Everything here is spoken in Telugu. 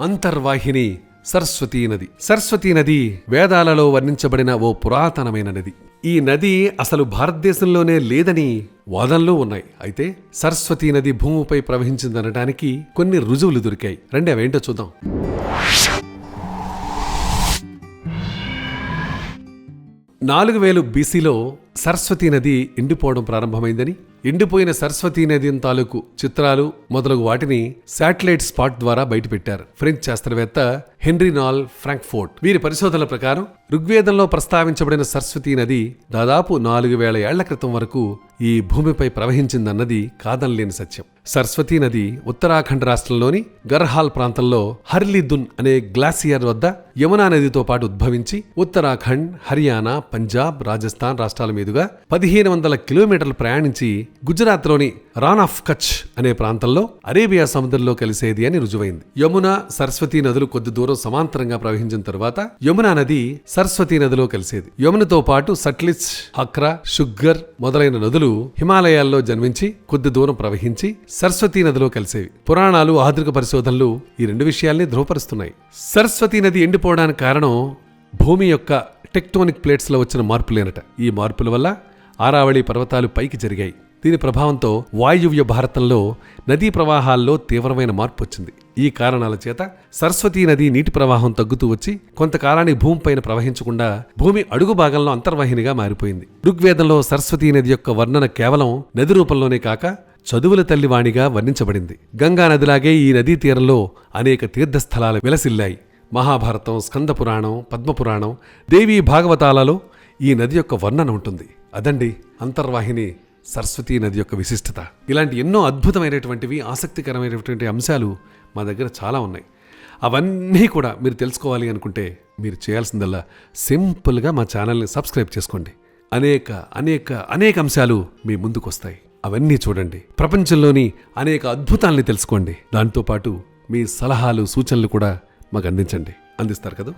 అంతర్వాహిని సరస్వతీ నది. సరస్వతీ నది వేదాలలో వర్ణించబడిన ఓ పురాతనమైన నది. ఈ నది అసలు భారతదేశంలోనే లేదని వాదనలు ఉన్నాయి. అయితే సరస్వతీ నది భూమిపై ప్రవహించిందనడానికి కొన్ని రుజువులు దొరికాయి. రండి అవేంటో చూద్దాం. నాలుగు వేలు బీసీలో సరస్వతీ నది ఎండిపోవడం ప్రారంభమైందని ఎండిపోయిన సరస్వతీ నది తాలూకు చిత్రాలు మొదలగు వాటిని శాటిలైట్ స్పాట్ ద్వారా బయటపెట్టారు. ఫ్రెంచ్ శాస్త్రవేత్త హెన్రీ నాల్ ఫ్రాంక్ఫోర్ట్. వీరి పరిశోధనల ప్రకారం ఋగ్వేదంలో ప్రస్తావించబడిన సరస్వతీ నది దాదాపు నాలుగు వేల ఏళ్ళ క్రితం వరకు ఈ భూమిపై ప్రవహించిందన్నది కాదనలేని సత్యం. సరస్వతీ నది ఉత్తరాఖండ్ రాష్ట్రంలోని గర్హాల్ ప్రాంతంలో హర్లీదున్ అనే గ్లాసియర్ వద్ద యమునా నదితో పాటు ఉద్భవించి ఉత్తరాఖండ్ హర్యానా పంజాబ్ రాజస్థాన్ రాష్ట్రాల మీదుగా పదిహేను వందల కిలోమీటర్లు ప్రయాణించి గుజరాత్లోని రాన్ ఆఫ్ కచ్ అనే ప్రాంతంలో అరేబియా సముద్రంలో కలిసేది అని రుజువైంది. యమున సరస్వతీ నదులు కొద్ది దూరం సమాంతరంగా ప్రవహించిన తరువాత యమునా నది సరస్వతీ నదిలో కలిసేది. యమునతో పాటు సట్లిజ్ హక్రా షుగ్గర్ మొదలైన నదులు హిమాలయాల్లో జన్మించి కొద్ది దూరం ప్రవహించి సరస్వతీ నదిలో కలిసేవి. పురాణాలు ఆధునిక పరిశోధనలు ఈ రెండు విషయాల్ని ధృవపరుస్తున్నాయి. సరస్వతీ నది ఎండిపోవడానికి కారణం భూమి యొక్క టెక్టోనిక్ ప్లేట్స్లో వచ్చిన మార్పులేనట. ఈ మార్పుల వల్ల ఆరావళి పర్వతాలు పైకి జరిగాయి. దీని ప్రభావంతో వాయువ్య భారతంలో నదీ ప్రవాహాల్లో తీవ్రమైన మార్పు వచ్చింది ఈ కారణాల చేత సరస్వతీ నది నీటి ప్రవాహం తగ్గుతూ వచ్చి కొంతకాలాన్ని భూమిపైన ప్రవహించకుండా భూమి అడుగు భాగంలో అంతర్వాహినిగా మారిపోయింది. ఋగ్వేదంలో సరస్వతీ నది యొక్క వర్ణన కేవలం నది రూపంలోనే కాక చదువుల తల్లివాణిగా వర్ణించబడింది. గంగా నదిలాగే ఈ నదీ తీరంలో అనేక తీర్థస్థలాలు విలసిల్లాయి. మహాభారతం స్కంద పురాణం పద్మపురాణం దేవీ భాగవతాలలో ఈ నది యొక్క వర్ణన ఉంటుంది. అదండి అంతర్వాహిని సరస్వతీ నది యొక్క విశిష్టత. ఇలాంటి ఎన్నో అద్భుతమైనటువంటివి ఆసక్తికరమైనటువంటి అంశాలు మా దగ్గర చాలా ఉన్నాయి. అవన్నీ కూడా మీరు తెలుసుకోవాలి అనుకుంటే మీరు చేయాల్సిందల్లా సింపుల్గా మా ఛానల్ని సబ్స్క్రైబ్ చేసుకోండి. అనేక అనేక అనేక అంశాలు మీ ముందుకు వస్తాయి అవన్నీ చూడండి. ప్రపంచంలోని అనేక అద్భుతాలని తెలుసుకోండి. దాంతోపాటు మీ సలహాలు సూచనలు కూడా మాకు అందించండి. అందిస్తారు కదా?